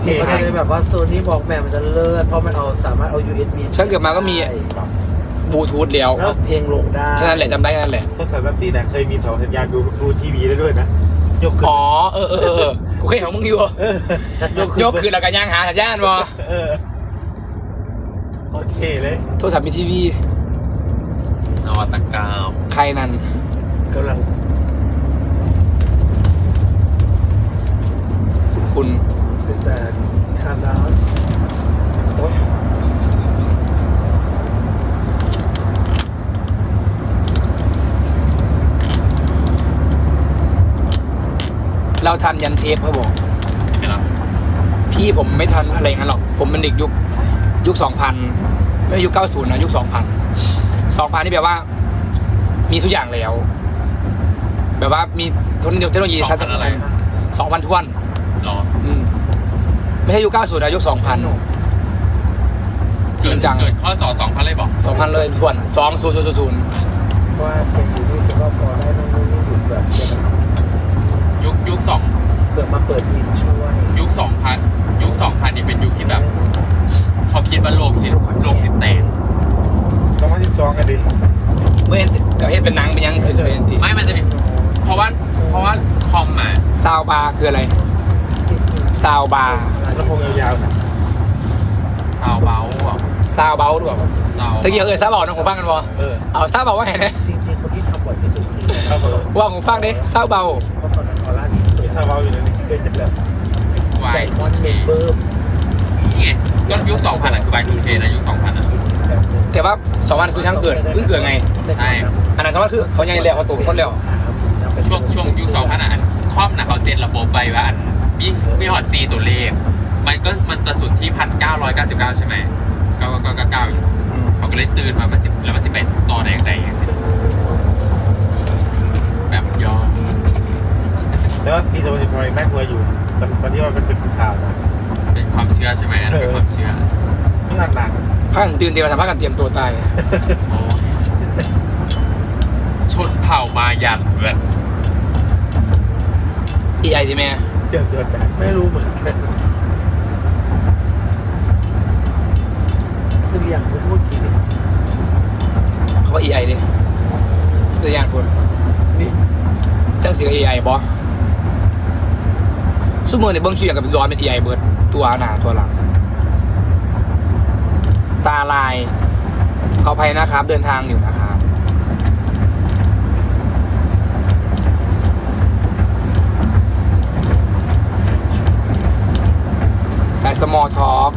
เท่ก็จะเป็นแบบว่าโซนี่บอกแม่มันจะเลิศเพราะมันเอาสามารถเอา USB ฉันเกิดมาก็มี บลูทูธแล้วแล้วเพลงลงได้แค่นั้นแหละจำได้แค่นั้นแหละโทรศัพท์แบบที่แต่เคยมีสองสัญญาณดูดูทีวีได้ด้วยนะยกขึ้นอ๋อเออเออเออเออกูเคยเห็นของมึงอยู่เออยกคือแล้วก็ย่างหาสัญญาณบอเออโอเคเลยโทรศัพท์มีทีวีนวัตกรรมใครนั่นกำลัง คุณคุณ เป็นแต่คาร์ดัส โอ๊ยเราทัน ยันเทปเขาบอกไม่รับพี่ผมไม่ทันอะไรอย่างนั้นหรอก ผมเป็นเด็กยุคยุคสองพันไม่ใช่ยุคเก้าศูนย์นะยุคสองพันสองพันนี่แบบว่า มีทุกอย่างแล้ว แบบว่ามีเทคโนโลยีเทคโนโลยีสองพันอะไรสองพันทวนหรออืมไม่ใช่ยุคเก้าศูนย์นะยุคสองพันจริงจังเกิดข้อสอสองพันเลยบอกสองพันเลยทวนสองศูนย์ศูนย์ศูนย์ว่าเพลงอยู่นี่ก็พอได้นั่งนู่นนี่หยุดแบบเดี๋ยวมันยุคยุคสอง เกิดมาเปิดอินช่วย ยุคสองพันยุคสองพันนี่เป็นยุคที่แบบ เขาคิดว่าโลกสิโลกสิแตกสองพันสิบสองกันดิเมื่อเห็นกับเฮ็ดเป็นหนังเป็นหยังขึ้นเป็นทีไม่มันจะมีเพราะว่าเพราะว่าคอมอะซาวบาร์คืออะไรซาวบาร์แล้วพงยาวๆนะซาวเบาอะซาวเบาด้วยซาวตะกี้เออซาวเบาน้องผมฟังกันบ่เออเอาซาวเบาว่าไงนะจริงๆคนที่ทำบ่อยที่สุดคือครับผมว่าผมฟังเด้ซาวเบาเพราะตอนนั้นออร่าดีมีซาเบาอยู่ในนี้ เป็นจับแบบวาไดยมอนด์เมมเบอร์นี่ไงก็ยุคสองพันอะคือวายทูเคนะยุคสองพันอะแบบนึงแต่ว่าสองวันคือช่างเกิดเพิ่งเกิดไง ใช่ อันนั้นสองวันคือเขายังแล้วเขาโตคนแล้วช่วงช่วงยุคสองพันอะอันคอมนะเขาเซ็นระบบไปว่าอันมีมีฮอตซีตัวเลข มันก็มันจะสุดที่พันเก้าร้อยเก้าสิบเก้าใช่ไหมเก้าเก้าเก้าเก้าเขาก็เลยตื่นมามันสิบแล้วมันสิบแปดต่อในอย่างใดอย่างสิแบบย่อ แล้วก็ปีสองพันสิบทำไมน่ากลัวอยู่ตอนตอนที่ว่ามันเป็นข่าวนะเป็นความเชื่อใช่ไหมอันนั้นเป็นความเชื่อไม่หนักหนักพากันตื่นเตรียมสามารถกันเตรียมตัวตายโอ้ชนเผ่ามายันแบบอีไอใช่ไหมเจอเจอแบบไม่รู้เหมือนกันคืออย่างที่พูดกี่เขาว่าอีไอดิตัวอย่างคนนี่จังสิกับอีไอบอซู เมอร์ในเบื้องคิวอย่างกับร้อนเป็นอีไอเบิร์ดตัวหนาตัวหลัง ตาลายเขาภัยนะครับ เดินทางอยู่นะครับสายสมอทอ l k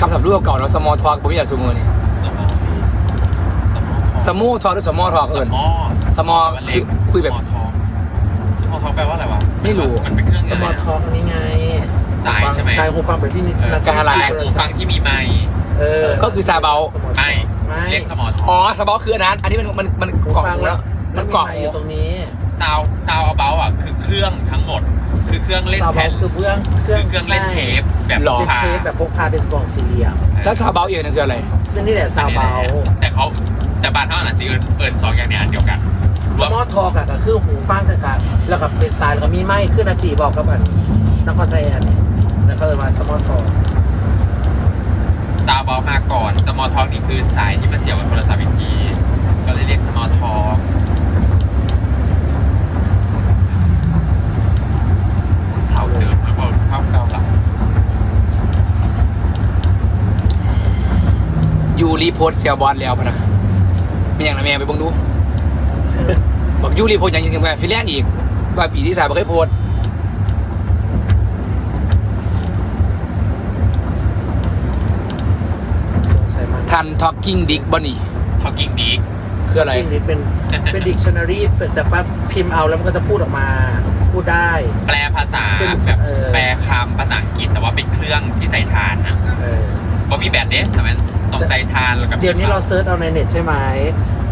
คำศัพท์รุ่นเก่าๆเนาะสมอทอ l k ผมไม่อยากซูเมอร์นี่สมองสมองสมูทอหรือสมอทอ l k สเอิญมอสมอคือคุยแบบสมอ ทองสมอทองแปลว่าอะไรวะไม่รู้ มันเป็นเครื่องสมอลไงท็อกนี่ไงสายใช่ไหมสายหูฟังแบบที่นี่เออนัการอะไรสายหูฟังที่มีไมค์เออ ก็คือซาเบาไม่ไม่เรียกสมอทออ๋องสมอคืออันนั้น อันที่มันมันมันหูเกาะฟังหูแล้แล้ววมัมันนเกาะเกาะอหูยู่ตรงนี้ซาวซาวเบาอะคือเครื่องทั้งหมด คือเครื่องเล่นซาวแผ่เบานคือเบื้องเครื่องคือเครื่องเล่นเทปแบบหรอเป็นพาเทปแบบพกพาเป็นกล่องสี่เหลี่ยมแล้วซาเบาเองนั่นคืออะไรซึ่งนี่แหละซาวเบาแต่เขาแต่บานเท่านั้นสิเอิญเอิญสองอย่างเนี้ยอันเดียวกันร สมอลทอกอะก็คือหูฟังต่างๆแล้วก็เป็นสายแล้วก็มีไม้ขึ้นนาตีบอกกับอันนครชัยอันนี้นั่นเขาเรียกว่าสมอลทอกซาวเบามาก่อนสมอทองนี่คือสายที่มาเสียบกับโทรศัพท์อีกทีก็เลยเรียกสมอทองเท่าเดิมแล้วก็เท่าเก่าหลังยูรีโพสเซียบอลแล้วพะนะมีอย่างไรแม่ไปบงดู บอกยูรีโพสอย่างจริงๆกับฟิลแลนด์อีกตอนปีที่สามไม่เคยโพสสงสัยมันทันท็อกกิ้งดิกบอนี่ทอกิ้งดีกคืออะไร พิมพ์นี้เป็น เป็นดิกชันนารีแต่ว่าพิมพ์เอาแล้วมันก็จะพูดออกมา พูดได้ แปลภาษาเป็นแบบเออ แปลคำภาษาอังกฤษแต่ว่าเป็นเครื่องที่ใส่ทานนะเออบ่มีแบตเดสใช่ไหมต้องใส่ทานแล้วก็เดี๋ยวนี้เราเซิร์ชเอาในเน็ตใช่ไหม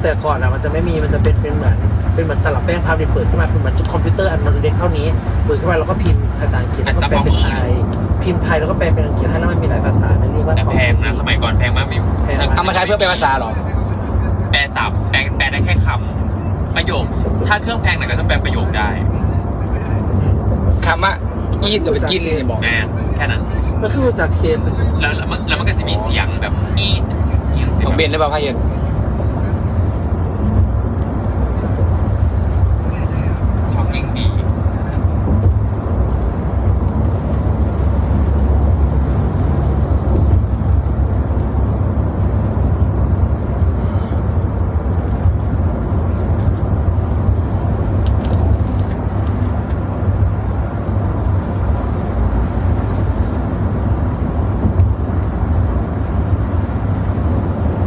แต่ก่อนอะมันจะไม่มีมันจะเป็นเป็นเหมือนเป็นเหมือนตลับแป้งพับที่เปิดขึ้นมาเป็นเหมือนจุดคอมพิวเตอร์อันมันเล็กเท่านี้เปิดขึ้นมาแล้วก็พิมพ์ภาษาอังกฤษแล้วก็แปลเป็นไทยพิมพ์ไทยแล้วก็แปลเป็นอังกฤษให้แล้วมันมีหลายภาษานั่นเรียกว่าแต่แพงนะสมัยก่อนแพงมากมิวแพงเอามาใช้เพื่อเป็นภาษาเหรอแปลศัพท์แปลแปลได้แค่คำประโยค ถ้าเครื่องแพงหน่อยก็จะแปลประโยคได้คำว่าอีทกับเป็นกินเลยบอกแม่แค่นั้นมันคือจากเคสแล้วแล้วมันแล้วมันก็จะมีเสียงแบบอีดอีดเสียงของแบบเบนหรือเปล่าพายเย็น เขาเก่งดี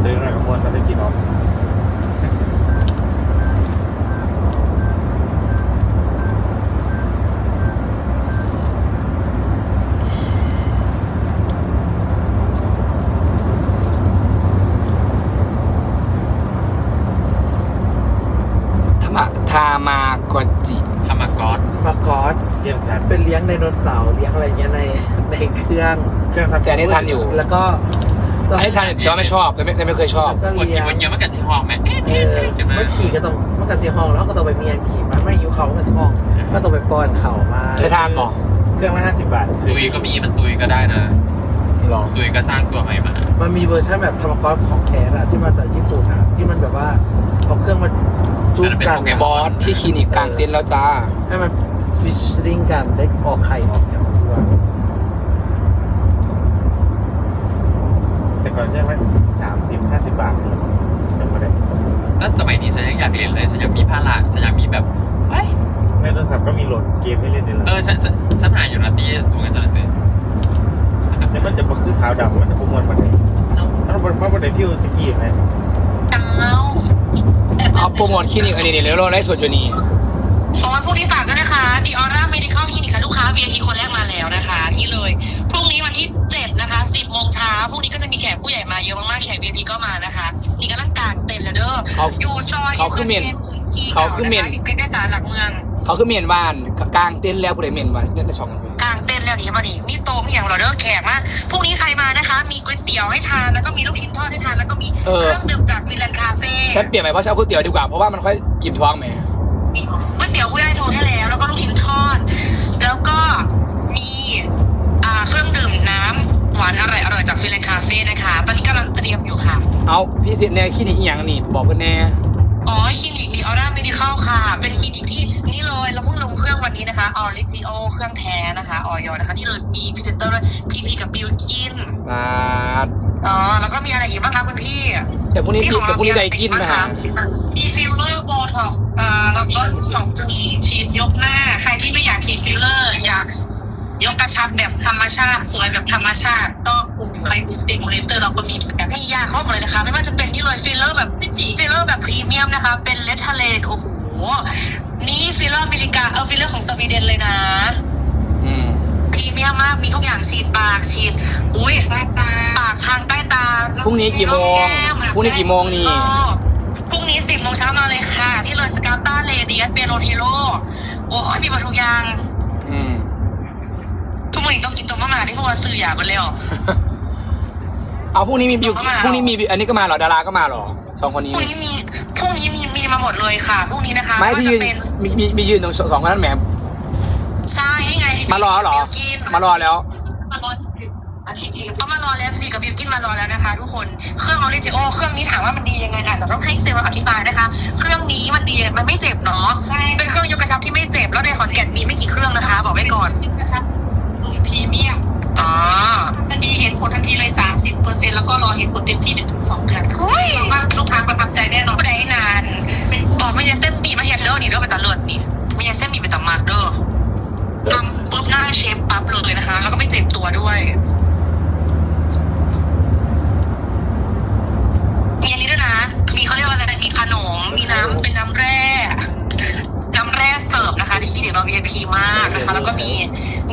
เดินหน่อยขบวนก็ได้กินออก ธรรมะทามากอจิ ธรรมากอส มากอส เยี่ยมสัตว์ เป็นเลี้ยงไดโนเสาร์เลี้ยงอะไรเงี้ยในในเครื่อง เครื่องทำ แต่อันนี้ทันอยู่ แล้วก็อันนี้ทันแต่ว่าไม่ชอบแต่ไม่แต่ไม่เคยชอบ แล้วก็ปวดเลี้ขี่ยงวันเยอะมันกับสีห้องไหมเอ๊ะเออเห็นไหมเมื่อขี่ก็ต้องเมื่อกับสีห้องแล้วก็ต้องไปเมียนขี่มันไม่อยู่เขาก็ช่องก็ต้องไปป้อนเขามาเคยทานบอกเครื่องละห้าสิบบาทตุยก็มีมันตุยก็ได้นะลองตุยก็สร้างตัวใหม่มามันมีเวอร์ชันแบบธรรมกรของแท้อะที่มาจากญี่ปุ่นอะที่มันแบบว่าเอาเครื่องมาจุ่มกันอะบอสที่คลินิกกลางเต็นท์แล้วจ้าให้มันฟิชริงกันได้ออกไข่ออกจากตัว แต่ ก่อนใช่ไหมสามสิบห้าสิบบาทจำไม่ได้นั่นสมัยนี้ฉันยังอยากเรียนเลย ฉันอยากมีผ้าหลานฉันอยากมีแบบเฮ้ยในโทรศัพท์ก็มีโหลดเกมให้เล่นในแล้เออฉันฉันฉันหาอยู่นะตีส่งให้ฉันหน่อยสิแต่มันจะมาคือขาวดำมันจะพุ่มวนมันเลยมันบนมันบนในฟิวตะกี้ไหมเอาโปรโมทคลินิกอันนี้เนี่ยเดี๋ยวเราไลฟ์สดอยู่นี่โอ้ยพรุ่งนี้ฝากด้วยนะคะดีออร่าเมดิคอลคลินิกค่ะลูกค้า VIP คนแรกมาแล้วนะคะ นี่เลย พรุ่งนี้วันที่ นี้ก็จะมีแขกผู้ใหญ่มาเยอะมากๆแขก VIP ก็มานะคะนี่กำลังกางเต็นท์แล้วเด้อเขาอยู่ซอยเขาคือเมนชีเขาคือเมน ใกล้ๆศาลหลักเมือง เขาคือเมียนบ้านกลางเต็นท์แล้วผู้ใดเมียนบ้านเนี่ยจะช่องกันไปกางเต็นท์แล้วนี่มาดิมีโต๊ะมีอย่างเราเด้อแขกมาพรุ่งนี้ใครมานะคะ มีก๋วยเตี๋ยวให้ทานแล้วก็มีลูกชิ้นทอดให้ทานแล้วก็มีเครื่องดื่มจากฟินแลนด์คาเฟ่ฉันเปลี่ยนไปเพราะฉันเอาก๋วยเตี๋ยวดีกว่าเพราะว่ามันค่อยอิ่มท้องแหมก๋วยเตี๋ยวผู้ใหญ่โทรให้แล้วแล้วก็ลูกชิ้นทอด เอาพี่เสียแน่คลินิกอีหยังนี่บอกเพื่อนแน่ อ๋อคลินิกดีออร่าเมดิคอลค่ะ เป็นคลินิกที่นี่เลยเราเพิ่งลงเครื่องวันนี้นะคะออริจิโอเครื่องแท้นะคะออยนะคะ นี่เลยมีพรีเซนเตอร์ด้วยพีพีกับบิวกินบาดอ๋อแล้วก็มีอะไรอีกบ้างคะคุณพี่เดี๋ยวพรุ่งนี้ที่ของเดี๋ยวพรุ่งนี้ได้กินบ้างนะคะฮะมีฟิลเลอร์โบท็อกซ์อ่าแล้วก็สองทีฉีดยกหน้า ยกกระชับแบบธรรมชาติ สวยแบบธรรมชาติก็กลุ่มไลบูสติมูเลเตอร์เราก็มีแบบนี่ยาครบหมดเลยนะคะ ไม่ว่าจะเป็นนี่เลยฟิลเลอร์แบบฟิลเลอร์แบบพรีเมียมนะคะ เป็นเลทเลนโอ้โห นี่ฟิลเลอร์อเมริกาเออฟิลเลอร์ของสวีเดนเลยนะอืมพรีเมียมมากมีทุกอย่างฉีดปากฉีด อุ้ยปากทางใต้ตาพรุ่งนี้กี่โมงแก้มพรุ่งนี้กี่โมงนี่อ๋อพรุ่งนี้สิบโมงเช้ามาเลยค่ะ นี่เลยสกาต้าเลเดียสเปียโรเทโลโอ้ยมีมาทุกอย่างอืม ทุกคนต้องกินตัวมะม่าที่พวกเราซื้ออยากกันแล้ว เอาพรุ่งนี้มีบิวเอามาพรุ่งนี้มีอันนี้ก็มาเหรอดาราก็มาเหรอสองคนพนี้รุ่งนี้มีพรุ่งนี้มีมีมาหมดเลยค่ะพรุ่งนี้นะคะไม่ว่าที่จะยืนเป็นมีมีมียืนตรงสองคนนั้นแหมใช่นี่ไงมารอเหรอบิวกินมารอแล้วมารออาทิตย์ที่เขามารอแล้วบีกับบิวกินมารอแล้วนะคะ ทุกคนเครื่องออริจิโอเครื่องนี้ถามว่ามันดียังไงอาจจะต้องให้เซลล์อธิบายนะคะ เครื่องนี้มันดียังไงมันไม่เจ็บเนาะใช่เป็นเครื่องยกกระชับที่ไม่เจ็บแล้วในขอนแก่นมีไม่กี่เครื่องนะคะ บอกไว้ก่อนก ระชับกลุ่มพรีเมียมอ๋อทันทีเห็นผลทันทีเลย 30เปอร์เซ็นต์แล้วก็รอเห็นผลเต็มที่1ถึง2เดือนเฮ้ยว่าลูกค้าประทับใจแน่นอนก็ได้นานบอกไม่ยังเส้นบีมาเห็นเด้อนี่เด้อไปตะเลิศนี่ไม่ยังเส้นบีไปตะมากเด้อทำปุ๊บหน้าเชฟปั๊บเลยนะคะ แล้วก็ไม่เจ็บตัวด้วยมีอันนี้ด้วยนะ มีเขาเรียกว่าอะไรนะมีขนม มีน้ำเป็นน้ำแร่น้ำแร่เสิร์ฟนะคะ ที่เดี๋ยวเรา VIP มากนะคะ แล้วก็มี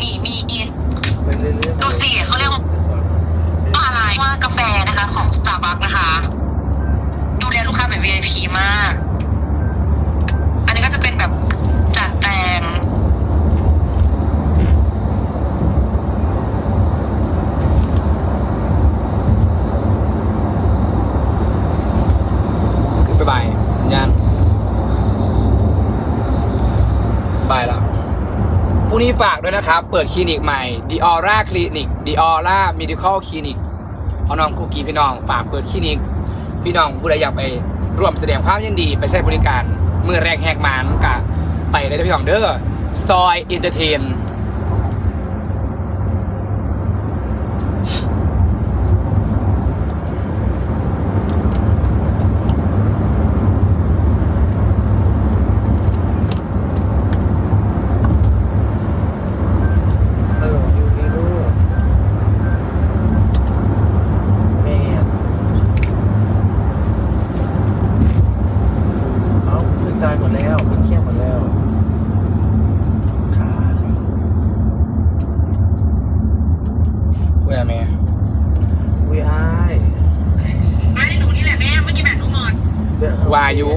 มีมีไปเรื่อยๆ ดูสิเขาเรียกว่าอะไรว่ากาแฟนะคะ ของ Starbucks นะคะ ดูแลลูกค้าแบบ VIP มาก อันนี้ก็จะเป็นแบบจัดแต่ง ขึ้นไปบ่ายสัญญาณบ่ายแล้วพรุ่ง นี้ฝากด้วยนะครับ เปิดคลินิกใหม่ The Aura Clinic The Aura Medical Clinic พี่น้องคุกกี้พี่น้อง ฝากเปิดคลินิก พี่น้องผู้ใดอยากไปร่วมแสดงความยินดีไปใช้บริการเมื่อแรกแหกมานกะไปได้ที่พี่น้องเด้อซอยอินเตอร์เทน ฮัลโหลอยู่นี่ลูกแม่เอาขึ้นใจายหมดแล้วขึ้นเครียดหมดแล้วค่ะ เว้ยแม่อุ้ยอ้ายไม่หนูนี่แหละแม่เมื่อกี้แม่หนูงอนเรื่องวายุ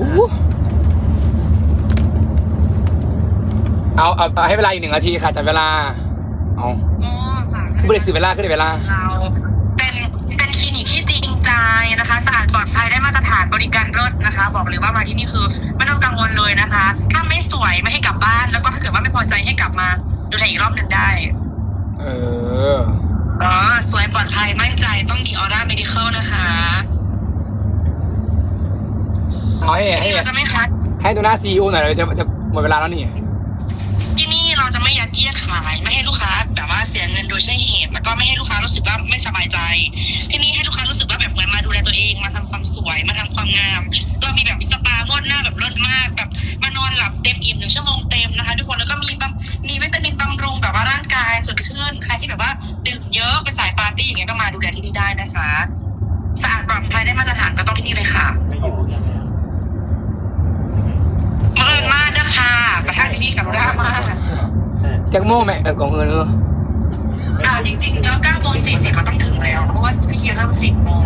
เอาเอาเอาให้เวลาอีกหนึ่งนาทีค่ะจับเวลา เอาก็ฝากคือบริสุทธิ์เวลาขึ้นเวลา เราเป็นเป็นคลินิกที่จริงใจนะคะสะอาดปลอดภัยได้มาตรฐานบริการรถนะคะ บอกเลยว่ามาที่นี่คือ ไม่ต้องกังวลเลยนะคะ ถ้าไม่สวยไม่ให้กลับบ้าน แล้วก็ถ้าเกิดว่าไม่พอใจให้กลับมาดูแลอีกรอบหนึ่งได้ เออ อ๋อ สวยปลอดภัยมั่นใจต้องดีออร่าเมดิคอลนะคะเอาให้ให้ที่เราจะไม่คัดให้ตัวหน้าซีอีโอหน่อยเลยจะจะหมดเวลาแล้วนี่ที่นี่เราจะไม่ยัดเยียดขายไม่ให้ลูกค้าแบบว่าเสียเงินโดยใช่เหตุ แล้วก็ไม่ให้ลูกค้ารู้สึกว่าไม่สบายใจ ที่นี่ให้ลูกค้ารู้สึกว่าแบบเหมือนมาดูแลตัวเองมาทำความสวยมาทำความงาม เรามีแบบสปานวดหน้าแบบเลิศมากแบบมานอนหลับเต็มอิ่มหนึ่งชั่วโมง โม่แม่เออของเงินเอออ่าจริงๆแล้ว9โมง40มันต้องถึงแล้ว เพราะว่าพิธีเริ่ม10โมง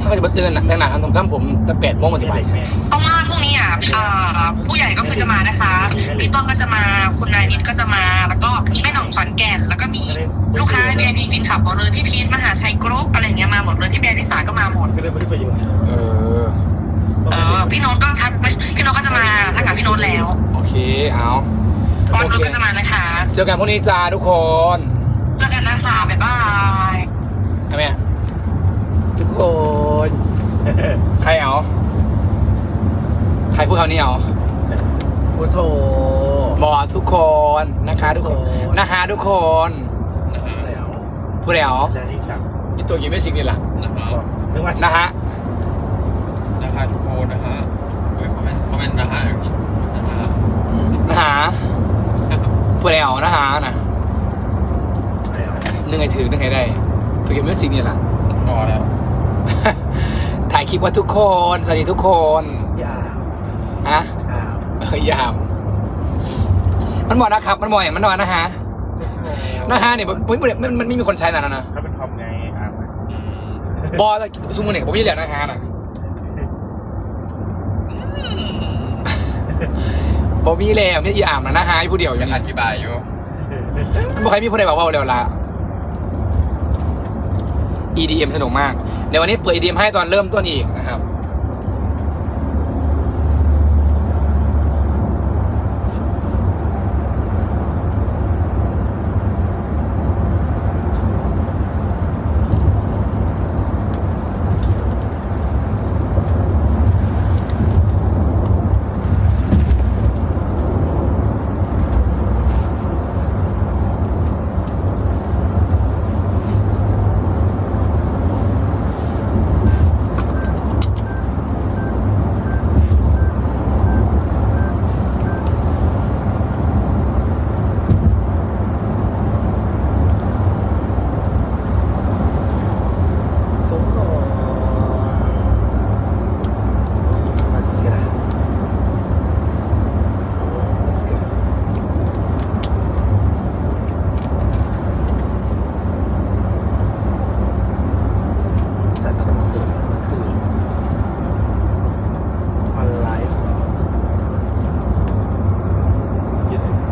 ถ้าก็จะมาซื้อกันแต่งหนาทำผมทำผมแต่แปดโมงปัจจุบันแม่เพราะว่าพรุ่งนี้อะอ่าผู้ใหญ่ก็คือจะมานะคะพี่ต้นก็จะมาคุณนายนิดก็จะมา แล้วก็แม่หน่องขอนแก่นแล้วก็มีลูกค้า VIP ฟินขับหมดเลยพี่พีทมหาชัยกรุ๊ปอะไรเงี้ยมาหมดเลยพี่แบรนด์พิสาก็มาหมดก็ได้ไม่ได้ประโยชน์เออเออพี่โน้ตก็ทักพี่โน้ตก็จะมาทักกับพี่โน้ตแล้ว โอเคเอา ออนก็จะมานะคะเจอกันพรุ่งนี้จ้าทุกคนเจอกันนะคะบ๊ายบายเอาแม่ทุกคน ใครเอาใครพูดคำนี้เอาพุทโธบอกทุกคนนะคะทุกคนทุกคนนะคะทุกคนแล้วพูดแล้วจานี่ครับอีตัวกินไม่สิกนี่แหละนะครับนึกว่านะฮะนะคะทุกคนนะคะเฮ้ยคอมเมนต์คอมเมนต์นะคะอย่างนี้นะคะนะฮะ พูดแล้วนะฮะนะแล้วนึ่งไงถือนึ่งไงได้ตัวกินไม่สิกนี่แหละสกอร์แล้ว ถ่ายคลิปว่าทุกคน สวัสดีทุกคนยาวอะอ้าวเออยาม มันบอกนะครับ มันบอกอย่างมันบอกนะฮะทุกคนนะฮะเนี่ยมันมันมันมันไม่มีคนใช้นานแล้วนะเขาเป็นทอมไงอะอืมบอสซูมูเนี่ยผมไม่เหลือนะฮะน่ะ บอมีแล้วเนี่ยอีอ่ามนะนะฮะผู้เดียวอยัยังงไงอธิบายอยู่บอกใครมีผู้ใดบอกว่าเร็วละ EDM สนุกมากเดี๋ยววันนี้เปิด EDM ให้ตอนเริ่มต้นอีกนะครับ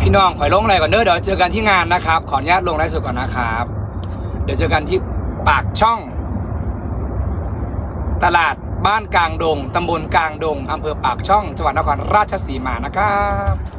พี่น้องขอยลงอะไรก่อนเด้อเดี๋ยวเจอกันที่งานนะครับ ขออนุญาตลงไลฟ์สดก่อนนะครับ เดี๋ยวเจอกันที่ปากช่อง ตลาดบ้านกลางดงตำบลกลางดงอำเภอปากช่องจังหวัดนครราชสีมานะครับ